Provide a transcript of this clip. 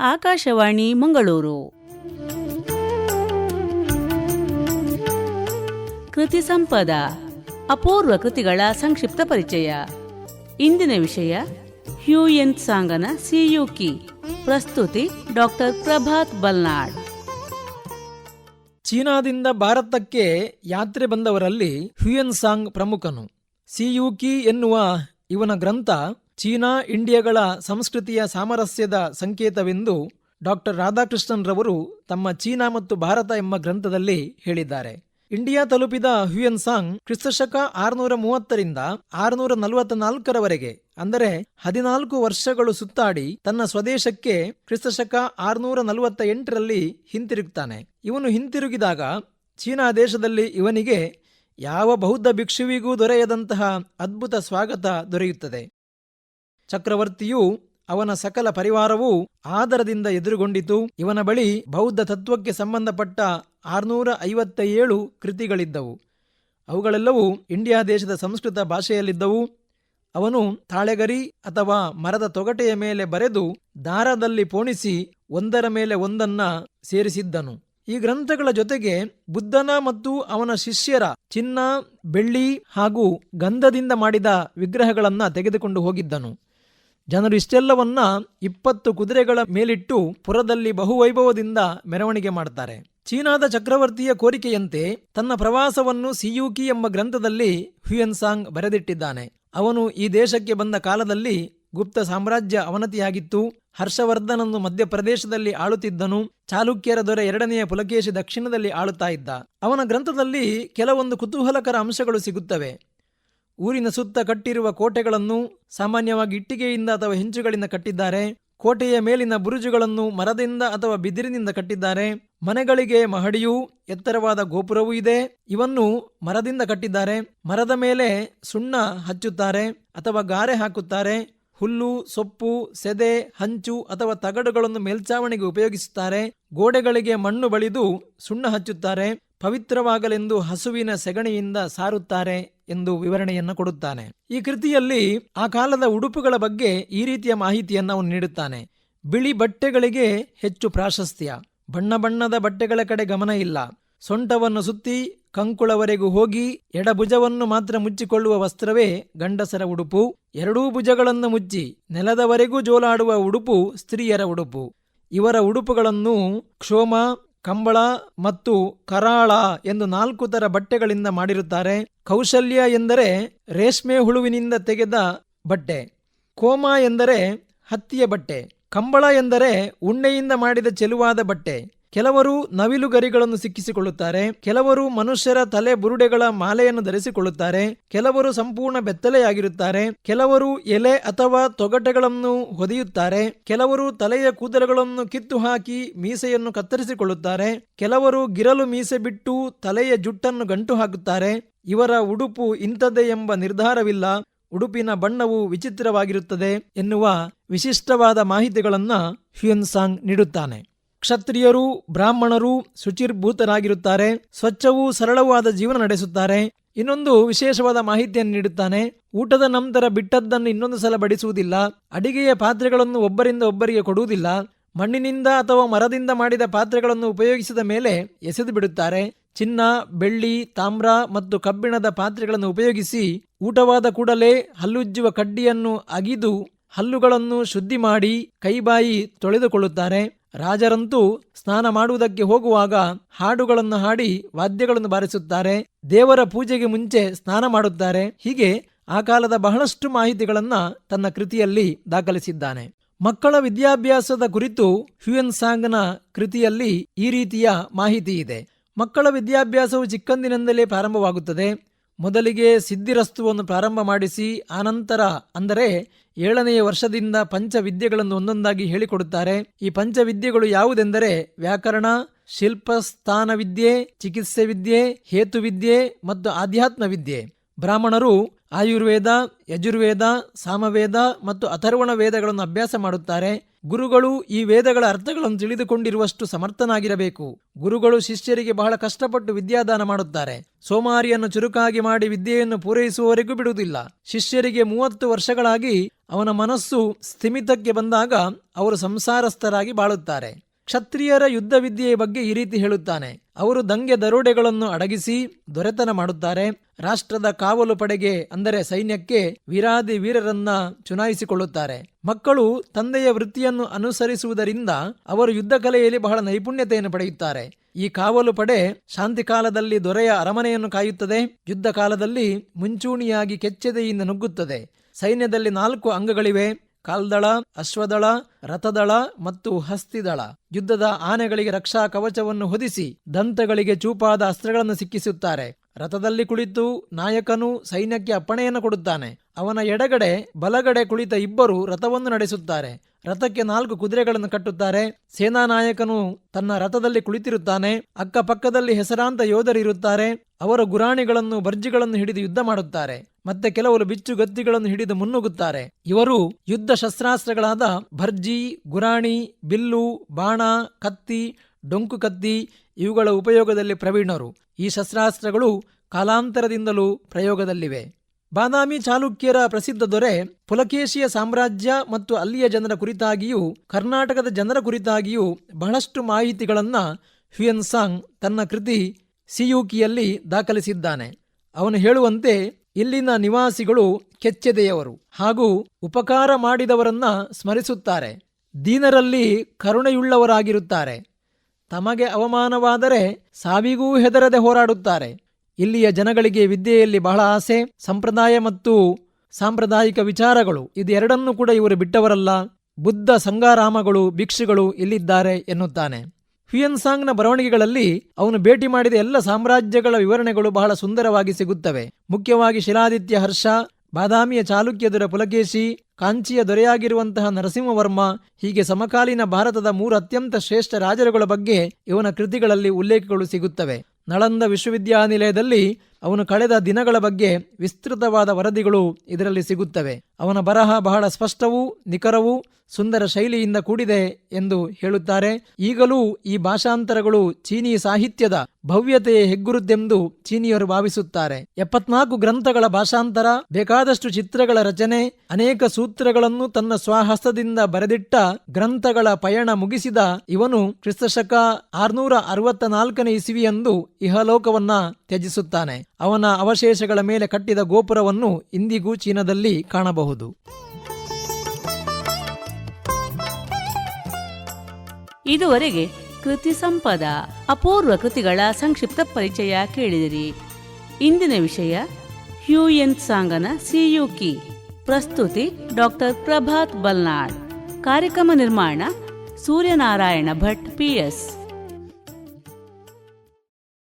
ಆಕಾಶವಾಣಿ, ಮಂಗಳೂರು. ಕೃತಿ ಸಂಪದ, ಅಪೂರ್ವ ಕೃತಿಗಳ ಸಂಕ್ಷಿಪ್ತ ಪರಿಚಯ. ಇಂದಿನ ವಿಷಯ ಹ್ಯೂಯನ್ ಸಾಂಗನ ಸಿಯುಕಿ ಪ್ರಸ್ತುತಿ ಡಾಕ್ಟರ್ ಪ್ರಭಾತ್ ಬಲ್ನಾಡ್ ಚೀನಾದಿಂದ ಭಾರತಕ್ಕೆ ಯಾತ್ರೆ ಬಂದವರಲ್ಲಿ ಹ್ಯೂಯನ್ ಸಾಂಗ್ ಪ್ರಮುಖನು. ಸಿಯುಕಿ ಎನ್ನುವ ಇವನ ಗ್ರಂಥ ಚೀನಾ ಇಂಡಿಯಾಗಳ ಸಂಸ್ಕೃತಿಯ ಸಾಮರಸ್ಯದ ಸಂಕೇತವೆಂದು ಡಾಕ್ಟರ್ ರಾಧಾಕೃಷ್ಣನ್ ರವರು ತಮ್ಮ ಚೀನಾ ಮತ್ತು ಭಾರತ ಎಂಬ ಗ್ರಂಥದಲ್ಲಿ ಹೇಳಿದ್ದಾರೆ. ಇಂಡಿಯಾ ತಲುಪಿದ ಹ್ಯೂಯನ್ ಸಾಂಗ್ ಕ್ರಿಸ್ತಶಕ ಆರುನೂರ ಮೂವತ್ತರಿಂದ ಆರುನೂರ ನಲವತ್ತ ನಾಲ್ಕರವರೆಗೆ ಅಂದರೆ ಹದಿನಾಲ್ಕು ವರ್ಷಗಳು ಸುತ್ತಾಡಿ ತನ್ನ ಸ್ವದೇಶಕ್ಕೆ ಕ್ರಿಸ್ತಶಕ ಆರುನೂರ ನಲವತ್ತ ಎಂಟರಲ್ಲಿ ಹಿಂತಿರುಗುತ್ತಾನೆ ಇವನು ಹಿಂತಿರುಗಿದಾಗ ಚೀನಾ ದೇಶದಲ್ಲಿ ಇವನಿಗೆ ಯಾವ ಬೌದ್ಧ ಭಿಕ್ಷುವಿಗೂ ದೊರೆಯದಂತಹ ಅದ್ಭುತ ಸ್ವಾಗತ ದೊರೆಯುತ್ತದೆ. ಚಕ್ರವರ್ತಿಯು ಅವನ ಸಕಲ ಪರಿವಾರವೂ ಆದರದಿಂದ ಎದುರುಗೊಂಡಿತು. ಇವನ ಬಳಿ ಬೌದ್ಧ ತತ್ವಕ್ಕೆ ಸಂಬಂಧಪಟ್ಟ ಆರುನೂರ ಐವತ್ತ ಏಳು ಕೃತಿಗಳಿದ್ದವು. ಅವುಗಳೆಲ್ಲವೂ ಇಂಡಿಯಾ ದೇಶದ ಸಂಸ್ಕೃತ ಭಾಷೆಯಲ್ಲಿದ್ದವು. ಅವನು ತಾಳೆಗರಿ ಅಥವಾ ಮರದ ತೊಗಟೆಯ ಮೇಲೆ ಬರೆದು ದಾರದಲ್ಲಿ ಪೋಣಿಸಿ ಒಂದರ ಮೇಲೆ ಒಂದನ್ನ ಸೇರಿಸಿದ್ದನು. ಈ ಗ್ರಂಥಗಳ ಜೊತೆಗೆ ಬುದ್ಧನ ಮತ್ತು ಅವನ ಶಿಷ್ಯರ ಚಿನ್ನ, ಬೆಳ್ಳಿ ಹಾಗೂ ಗಂಧದಿಂದ ಮಾಡಿದ ವಿಗ್ರಹಗಳನ್ನು ತೆಗೆದುಕೊಂಡು ಹೋಗಿದ್ದನು. ಜನರು ಇಷ್ಟೆಲ್ಲವನ್ನ ಇಪ್ಪತ್ತು ಕುದುರೆಗಳ ಮೇಲಿಟ್ಟು ಪುರದಲ್ಲಿ ಬಹುವೈಭವದಿಂದ ಮೆರವಣಿಗೆ ಮಾಡ್ತಾರೆ. ಚೀನಾದ ಚಕ್ರವರ್ತಿಯ ಕೋರಿಕೆಯಂತೆ ತನ್ನ ಪ್ರವಾಸವನ್ನು ಸಿಯೂಕಿ ಎಂಬ ಗ್ರಂಥದಲ್ಲಿ ಹ್ಯುಯನ್ಸಾಂಗ್ ಬರೆದಿಟ್ಟಿದ್ದಾನೆ. ಅವನು ಈ ದೇಶಕ್ಕೆ ಬಂದ ಕಾಲದಲ್ಲಿ ಗುಪ್ತ ಸಾಮ್ರಾಜ್ಯ ಅವನತಿಯಾಗಿತ್ತು. ಹರ್ಷವರ್ಧನನ್ನು ಮಧ್ಯಪ್ರದೇಶದಲ್ಲಿ ಆಳುತ್ತಿದ್ದನು. ಚಾಲುಕ್ಯರ ದೊರೆ ಎರಡನೆಯ ಪುಲಕೇಶಿ ದಕ್ಷಿಣದಲ್ಲಿ ಆಳುತ್ತಾ ಇದ್ದ. ಅವನ ಗ್ರಂಥದಲ್ಲಿ ಕೆಲವೊಂದು ಕುತೂಹಲಕರ ಅಂಶಗಳು ಸಿಗುತ್ತವೆ. ಊರಿನ ಸುತ್ತ ಕಟ್ಟಿರುವ ಕೋಟೆಗಳನ್ನು ಸಾಮಾನ್ಯವಾಗಿ ಇಟ್ಟಿಗೆಯಿಂದ ಅಥವಾ ಹೆಂಚುಗಳಿಂದ ಕಟ್ಟಿದ್ದಾರೆ. ಕೋಟೆಯ ಮೇಲಿನ ಬುರುಜುಗಳನ್ನು ಮರದಿಂದ ಅಥವಾ ಬಿದಿರಿನಿಂದ ಕಟ್ಟಿದ್ದಾರೆ. ಮನೆಗಳಿಗೆ ಮಹಡಿಯೂ, ಎತ್ತರವಾದ ಗೋಪುರವೂ ಇದೆ. ಇವನ್ನು ಮರದಿಂದ ಕಟ್ಟಿದ್ದಾರೆ. ಮರದ ಮೇಲೆ ಸುಣ್ಣ ಹಚ್ಚುತ್ತಾರೆ ಅಥವಾ ಗಾರೆ ಹಾಕುತ್ತಾರೆ. ಹುಲ್ಲು, ಸೊಪ್ಪು, ಸೆದೆ, ಹಂಚು ಅಥವಾ ತಗಡುಗಳನ್ನು ಮೇಲ್ಚಾವಣಿಗೆ ಉಪಯೋಗಿಸುತ್ತಾರೆ. ಗೋಡೆಗಳಿಗೆ ಮಣ್ಣು ಬಳಿದು ಸುಣ್ಣ ಹಚ್ಚುತ್ತಾರೆ. ಪವಿತ್ರವಾಗಲೆಂದು ಹಸುವಿನ ಸೆಗಣಿಯಿಂದ ಸಾರುತ್ತಾರೆ ಎಂದು ವಿವರಣೆಯನ್ನು ಕೊಡುತ್ತಾನೆ. ಈ ಕೃತಿಯಲ್ಲಿ ಆ ಕಾಲದ ಉಡುಪುಗಳ ಬಗ್ಗೆ ಈ ರೀತಿಯ ಮಾಹಿತಿಯನ್ನು ಅವನು ನೀಡುತ್ತಾನೆ. ಬಿಳಿ ಬಟ್ಟೆಗಳಿಗೆ ಹೆಚ್ಚು ಪ್ರಾಶಸ್ತ್ಯ. ಬಣ್ಣ ಬಣ್ಣದ ಬಟ್ಟೆಗಳ ಕಡೆ ಗಮನ ಇಲ್ಲ. ಸೊಂಟವನ್ನು ಸುತ್ತಿ ಕಂಕುಳವರೆಗೂ ಹೋಗಿ ಎಡಭುಜವನ್ನು ಮಾತ್ರ ಮುಚ್ಚಿಕೊಳ್ಳುವ ವಸ್ತ್ರವೇ ಗಂಡಸರ ಉಡುಪು. ಎರಡೂ ಭುಜಗಳನ್ನು ಮುಚ್ಚಿ ನೆಲದವರೆಗೂ ಜೋಲಾಡುವ ಉಡುಪು ಸ್ತ್ರೀಯರ ಉಡುಪು. ಇವರ ಉಡುಪುಗಳನ್ನು ಕ್ಷೋಮ ಕಂಬಳ ಮತ್ತು ಕರಾಳ ಎಂದು ನಾಲ್ಕು ತರ ಬಟ್ಟೆಗಳಿಂದ ಮಾಡಿರುತ್ತಾರೆ. ಕೌಶಲ್ಯ ಎಂದರೆ ರೇಷ್ಮೆ ಹುಳುವಿನಿಂದ ತೆಗೆದ ಬಟ್ಟೆ. ಕೋಮ ಎಂದರೆ ಹತ್ತಿಯ ಬಟ್ಟೆ. ಕಂಬಳ ಎಂದರೆ ಉಣ್ಣೆಯಿಂದ ಮಾಡಿದ ಚೆಲುವಾದ ಬಟ್ಟೆ. ಕೆಲವರು ನವಿಲು ಗರಿಗಳನ್ನು ಸಿಕ್ಕಿಸಿಕೊಳ್ಳುತ್ತಾರೆ, ಕೆಲವರು ಮನುಷ್ಯರ ತಲೆ ಬುರುಡೆಗಳ ಮಾಲೆಯನ್ನು ಧರಿಸಿಕೊಳ್ಳುತ್ತಾರೆ, ಕೆಲವರು ಸಂಪೂರ್ಣ ಬೆತ್ತಲೆಯಾಗಿರುತ್ತಾರೆ, ಕೆಲವರು ಎಲೆ ಅಥವಾ ತೊಗಟೆಗಳನ್ನು ಹೊದೆಯುತ್ತಾರೆ, ಕೆಲವರು ತಲೆಯ ಕೂದಲುಗಳನ್ನು ಕಿತ್ತು ಹಾಕಿ ಮೀಸೆಯನ್ನು ಕತ್ತರಿಸಿಕೊಳ್ಳುತ್ತಾರೆ, ಕೆಲವರು ಗಿರಲು ಮೀಸೆ ಬಿಟ್ಟು ತಲೆಯ ಜುಟ್ಟನ್ನು ಗಂಟು ಹಾಕುತ್ತಾರೆ, ಇವರ ಉಡುಪು ಇಂಥದ್ದೇ ಎಂಬ ನಿರ್ಧಾರವಿಲ್ಲ, ಉಡುಪಿನ ಬಣ್ಣವು ವಿಚಿತ್ರವಾಗಿರುತ್ತದೆ ಎನ್ನುವ ವಿಶಿಷ್ಟವಾದ ಮಾಹಿತಿಗಳನ್ನು ಹ್ಯೂನ್ಸಾಂಗ್ ನೀಡುತ್ತಾನೆ. ಕ್ಷತ್ರಿಯರು, ಬ್ರಾಹ್ಮಣರು, ಶುಚಿರ್ಭೂತರಾಗಿರುತ್ತಾರೆ. ಸ್ವಚ್ಛವೂ ಸರಳವಾದ ಜೀವನ ನಡೆಸುತ್ತಾರೆ. ಇನ್ನೊಂದು ವಿಶೇಷವಾದ ಮಾಹಿತಿಯನ್ನು ನೀಡುತ್ತಾನೆ. ಊಟದ ನಂತರ ಬಿಟ್ಟದ್ದನ್ನು ಇನ್ನೊಂದು ಸಲ ಬಡಿಸುವುದಿಲ್ಲ. ಅಡಿಗೆಯ ಪಾತ್ರೆಗಳನ್ನು ಒಬ್ಬರಿಂದ ಒಬ್ಬರಿಗೆ ಕೊಡುವುದಿಲ್ಲ. ಮಣ್ಣಿನಿಂದ ಅಥವಾ ಮರದಿಂದ ಮಾಡಿದ ಪಾತ್ರೆಗಳನ್ನು ಉಪಯೋಗಿಸಿದ ಮೇಲೆ ಎಸೆದು ಬಿಡುತ್ತಾರೆ. ಚಿನ್ನ, ಬೆಳ್ಳಿ, ತಾಮ್ರ ಮತ್ತು ಕಬ್ಬಿಣದ ಪಾತ್ರೆಗಳನ್ನು ಉಪಯೋಗಿಸಿ ಊಟವಾದ ಕೂಡಲೇ ಹಲ್ಲುಜ್ಜುವ ಕಡ್ಡಿಯನ್ನು ಅಗಿದು ಹಲ್ಲುಗಳನ್ನು ಶುದ್ಧಿ ಮಾಡಿ ಕೈಬಾಯಿ ತೊಳೆದುಕೊಳ್ಳುತ್ತಾರೆ. ರಾಜರಂತೂ ಸ್ನಾನ ಮಾಡುವುದಕ್ಕೆ ಹೋಗುವಾಗ ಹಾಡುಗಳನ್ನು ಹಾಡಿ ವಾದ್ಯಗಳನ್ನು ಬಾರಿಸುತ್ತಾರೆ, ದೇವರ ಪೂಜೆಗೆ ಮುಂಚೆ ಸ್ನಾನ ಮಾಡುತ್ತಾರೆ. ಹೀಗೆ ಆ ಕಾಲದ ಬಹಳಷ್ಟು ಮಾಹಿತಿಗಳನ್ನು ತನ್ನ ಕೃತಿಯಲ್ಲಿ ದಾಖಲಿಸಿದ್ದಾನೆ. ಮಕ್ಕಳ ವಿದ್ಯಾಭ್ಯಾಸದ ಕುರಿತು ಹ್ಯೂಯನ್ ಸಾಂಗ್ನ ಕೃತಿಯಲ್ಲಿ ಈ ರೀತಿಯ ಮಾಹಿತಿ ಇದೆ. ಮಕ್ಕಳ ವಿದ್ಯಾಭ್ಯಾಸವು ಚಿಕ್ಕಂದಿನಿಂದಲೇ ಪ್ರಾರಂಭವಾಗುತ್ತದೆ. ಮೊದಲಿಗೆ ಸಿದ್ಧಿರಸ್ತುವನ್ನು ಪ್ರಾರಂಭ ಮಾಡಿಸಿ, ಆನಂತರ ಅಂದರೆ ಏಳನೆಯ ವರ್ಷದಿಂದ ಪಂಚವಿದ್ಯೆಗಳನ್ನು ಒಂದೊಂದಾಗಿ ಹೇಳಿಕೊಡುತ್ತಾರೆ. ಈ ಪಂಚವಿದ್ಯೆಗಳು ಯಾವುದೆಂದರೆ ವ್ಯಾಕರಣ, ಶಿಲ್ಪಸ್ಥಾನವಿದ್ಯೆ ಸ್ಥಾನ ವಿದ್ಯೆ ಚಿಕಿತ್ಸೆ ವಿದ್ಯೆ ಹೇತುವಿದ್ಯೆ ಮತ್ತು ಆಧ್ಯಾತ್ಮ ವಿದ್ಯೆ ಬ್ರಾಹ್ಮಣರು ಆಯುರ್ವೇದ, ಯಜುರ್ವೇದ, ಸಾಮವೇದ ಮತ್ತು ಅಥರ್ವಣ ವೇದಗಳನ್ನು ಅಭ್ಯಾಸ ಮಾಡುತ್ತಾರೆ. ಗುರುಗಳು ಈ ವೇದಗಳ ಅರ್ಥಗಳನ್ನು ತಿಳಿದುಕೊಂಡಿರುವಷ್ಟು ಸಮರ್ಥನಾಗಿರಬೇಕು. ಗುರುಗಳು ಶಿಷ್ಯರಿಗೆ ಬಹಳ ಕಷ್ಟಪಟ್ಟು ವಿದ್ಯಾದಾನ ಮಾಡುತ್ತಾರೆ. ಸೋಮಾರಿಯನ್ನು ಚುರುಕಾಗಿ ಮಾಡಿ ವಿದ್ಯೆಯನ್ನು ಪೂರೈಸುವವರೆಗೂ ಬಿಡುವುದಿಲ್ಲ. ಶಿಷ್ಯರಿಗೆ ಮೂವತ್ತು ವರ್ಷಗಳಾಗಿ ಅವನ ಮನಸ್ಸು ಸ್ಥಿಮಿತಕ್ಕೆ ಬಂದಾಗ ಅವರು ಸಂಸಾರಸ್ಥರಾಗಿ ಬಾಳುತ್ತಾರೆ. ಕ್ಷತ್ರಿಯರ ಯುದ್ಧ ವಿದ್ಯೆಯ ಬಗ್ಗೆ ಈ ರೀತಿ ಹೇಳುತ್ತಾನೆ. ಅವರು ದಂಗೆ ದರೋಡೆಗಳನ್ನು ಅಡಗಿಸಿ ದೊರೆತನ ಮಾಡುತ್ತಾರೆ. ರಾಷ್ಟ್ರದ ಕಾವಲು ಪಡೆಗೆ, ಅಂದರೆ ಸೈನ್ಯಕ್ಕೆ, ವೀರಾದಿ ವೀರರನ್ನ ಚುನಾಯಿಸಿಕೊಳ್ಳುತ್ತಾರೆ. ಮಕ್ಕಳು ತಂದೆಯ ವೃತ್ತಿಯನ್ನು ಅನುಸರಿಸುವುದರಿಂದ ಅವರು ಯುದ್ಧ ಕಲೆಯಲ್ಲಿ ಬಹಳ ನೈಪುಣ್ಯತೆಯನ್ನು ಪಡೆಯುತ್ತಾರೆ. ಈ ಕಾವಲು ಪಡೆ ಶಾಂತಿ ಕಾಲದಲ್ಲಿ ದೊರೆಯ ಅರಮನೆಯನ್ನು ಕಾಯುತ್ತದೆ. ಯುದ್ಧ ಕಾಲದಲ್ಲಿ ಮುಂಚೂಣಿಯಾಗಿ ಕೆಚ್ಚೆದೆಯಿಂದ ನುಗ್ಗುತ್ತದೆ. ಸೈನ್ಯದಲ್ಲಿ ನಾಲ್ಕು ಅಂಗಗಳಿವೆ. ಕಾಲ್ದಳ, ಅಶ್ವದಳ, ರಥದಳ ಮತ್ತು ಹಸ್ತಿದಳ. ಯುದ್ಧದ ಆನೆಗಳಿಗೆ ರಕ್ಷಾ ಕವಚವನ್ನು ಹೊದಿಸಿ ದಂತಗಳಿಗೆ ಚೂಪಾದ ಅಸ್ತ್ರಗಳನ್ನು ಸಿಕ್ಕಿಸುತ್ತಾರೆ. ರಥದಲ್ಲಿ ಕುಳಿತು ನಾಯಕನು ಸೈನ್ಯಕ್ಕೆ ಅಪ್ಪಣೆಯನ್ನು ಕೊಡುತ್ತಾನೆ. ಅವನ ಎಡಗಡೆ, ಬಲಗಡೆ ಕುಳಿತ ಇಬ್ಬರು ರಥವನ್ನು ನಡೆಸುತ್ತಾರೆ. ರಥಕ್ಕೆ ನಾಲ್ಕು ಕುದುರೆಗಳನ್ನು ಕಟ್ಟುತ್ತಾರೆ. ಸೇನಾ ನಾಯಕನು ತನ್ನ ರಥದಲ್ಲಿ ಕುಳಿತಿರುತ್ತಾನೆ. ಅಕ್ಕಪಕ್ಕದಲ್ಲಿ ಹೆಸರಾಂತ ಯೋಧರಿರುತ್ತಾರೆ ಅವರ ಗುರಾಣಿಗಳನ್ನು, ಬರ್ಜಿಗಳನ್ನು ಹಿಡಿದು ಯುದ್ಧ ಮಾಡುತ್ತಾರೆ. ಮತ್ತೆ ಕೆಲವರು ಬಿಚ್ಚು ಗತ್ತಿಗಳನ್ನು ಹಿಡಿದು ಮುನ್ನುಗ್ಗುತ್ತಾರೆ. ಇವರು ಯುದ್ಧ ಶಸ್ತ್ರಾಸ್ತ್ರಗಳಾದ ಭರ್ಜಿ, ಗುರಾಣಿ, ಬಿಲ್ಲು, ಬಾಣ, ಕತ್ತಿ, ಡೊಂಕು ಕತ್ತಿ ಇವುಗಳ ಉಪಯೋಗದಲ್ಲಿ ಪ್ರವೀಣರು. ಈ ಶಸ್ತ್ರಾಸ್ತ್ರಗಳು ಕಾಲಾಂತರದಿಂದಲೂ ಪ್ರಯೋಗದಲ್ಲಿವೆ. ಬಾದಾಮಿ ಚಾಲುಕ್ಯರ ಪ್ರಸಿದ್ಧ ದೊರೆ ಪುಲಕೇಶಿಯ ಸಾಮ್ರಾಜ್ಯ ಮತ್ತು ಅಲ್ಲಿಯ ಜನರ ಕುರಿತಾಗಿಯೂ, ಕರ್ನಾಟಕದ ಜನರ ಕುರಿತಾಗಿಯೂ ಬಹಳಷ್ಟು ಮಾಹಿತಿಗಳನ್ನ ಹ್ಯುಯನ್ ಸಾಂಗ್ ತನ್ನ ಕೃತಿ ಸಿಯುಕಿಯಲ್ಲಿ ದಾಖಲಿಸಿದ್ದಾನೆ. ಅವನು ಹೇಳುವಂತೆ ಇಲ್ಲಿನ ನಿವಾಸಿಗಳು ಕೆಚ್ಚೆದೆಯವರು ಹಾಗೂ ಉಪಕಾರ ಮಾಡಿದವರನ್ನ ಸ್ಮರಿಸುತ್ತಾರೆ. ದೀನರಲ್ಲಿ ಕರುಣೆಯುಳ್ಳವರಾಗಿರುತ್ತಾರೆ. ತಮಗೆ ಅವಮಾನವಾದರೆ ಸಾವಿಗೂ ಹೆದರದೆ ಹೋರಾಡುತ್ತಾರೆ. ಇಲ್ಲಿಯ ಜನಗಳಿಗೆ ವಿದ್ಯೆಯಲ್ಲಿ ಬಹಳ ಆಸೆ, ಸಂಪ್ರದಾಯ ಮತ್ತು ಸಾಂಪ್ರದಾಯಿಕ ವಿಚಾರಗಳು. ಇದೆರಡನ್ನೂ ಕೂಡ ಇವರು ಬಿಟ್ಟವರಲ್ಲ. ಬುದ್ಧ ಸಂಗಾರಾಮಗಳು ಭಿಕ್ಷುಗಳು ಇಲ್ಲಿದ್ದಾರೆ ಎನ್ನುತ್ತಾನೆ. ಹ್ಯುಯನ್ ಸಾಂಗ್ನ ಬರವಣಿಗೆಗಳಲ್ಲಿ ಅವನು ಭೇಟಿ ಮಾಡಿದ ಎಲ್ಲ ಸಾಮ್ರಾಜ್ಯಗಳ ವಿವರಣೆಗಳು ಬಹಳ ಸುಂದರವಾಗಿ ಸಿಗುತ್ತವೆ. ಮುಖ್ಯವಾಗಿ ಶಿಲಾದಿತ್ಯ ಹರ್ಷ, ಬಾದಾಮಿಯ ಚಾಲುಕ್ಯ ದೊರೆ ಪುಲಕೇಶಿ, ಕಾಂಚಿಯ ದೊರೆಯಾಗಿರುವಂತಹ ನರಸಿಂಹವರ್ಮ, ಹೀಗೆ ಸಮಕಾಲೀನ ಭಾರತದ ಮೂರು ಅತ್ಯಂತ ಶ್ರೇಷ್ಠ ರಾಜರುಗಳ ಬಗ್ಗೆ ಇವನ ಕೃತಿಗಳಲ್ಲಿ ಉಲ್ಲೇಖಗಳು ಸಿಗುತ್ತವೆ. ನಳಂದ ವಿಶ್ವವಿದ್ಯಾನಿಲಯದಲ್ಲಿ ಅವನು ಕಳೆದ ದಿನಗಳ ಬಗ್ಗೆ ವಿಸ್ತೃತವಾದ ವರದಿಗಳು ಇದರಲ್ಲಿ ಸಿಗುತ್ತವೆ. ಅವನ ಬರಹ ಬಹಳ ಸ್ಪಷ್ಟವೂ, ನಿಖರವೂ, ಸುಂದರ ಶೈಲಿಯಿಂದ ಕೂಡಿದೆ ಎಂದು ಹೇಳುತ್ತಾರೆ. ಈಗಲೂ ಈ ಭಾಷಾಂತರಗಳು ಚೀನೀ ಸಾಹಿತ್ಯದ ಭವ್ಯತೆಯ ಹೆಗ್ಗುರುತೆಂದು ಚೀನಿಯರು ಭಾವಿಸುತ್ತಾರೆ. ಎಪ್ಪತ್ನಾಲ್ಕು ಗ್ರಂಥಗಳ ಭಾಷಾಂತರ, ಬೇಕಾದಷ್ಟು ಚಿತ್ರಗಳ ರಚನೆ, ಅನೇಕ ಸೂತ್ರಗಳನ್ನು ತನ್ನ ಸ್ವಹಸ್ತದಿಂದ ಬರೆದಿಟ್ಟ ಗ್ರಂಥಗಳ ಪಯಣ ಮುಗಿಸಿದ ಇವನು ಕ್ರಿಸ್ತಶಕ ಆರ್ನೂರ ಅರವತ್ತ ನಾಲ್ಕನೇ ಇಸವಿಯಂದು ಇಹಲೋಕವನ್ನ ತ್ಯಜಿಸುತ್ತಾನೆ. ಅವನ ಅವಶೇಷಗಳ ಮೇಲೆ ಕಟ್ಟಿದ ಗೋಪುರವನ್ನು ಇಂದಿಗೂ ಚೀನಾದಲ್ಲಿ ಕಾಣಬಹುದು. ಇದುವರೆಗೆ ಕೃತಿ ಸಂಪದ, ಅಪೂರ್ವ ಕೃತಿಗಳ ಸಂಕ್ಷಿಪ್ತ ಪರಿಚಯ ಕೇಳಿದಿರಿ. ಇಂದಿನ ವಿಷಯ, ಹ್ಯೂಯನ್ ಸಾಂಗನ ಸಿಯುಕಿ ಪ್ರಸ್ತುತಿ ಡಾಕ್ಟರ್ ಪ್ರಭಾತ್ ಬಲ್ನಾಡ್ ಕಾರ್ಯಕ್ರಮ ನಿರ್ಮಾಣ ಸೂರ್ಯನಾರಾಯಣ ಭಟ್ ಪಿಎಸ್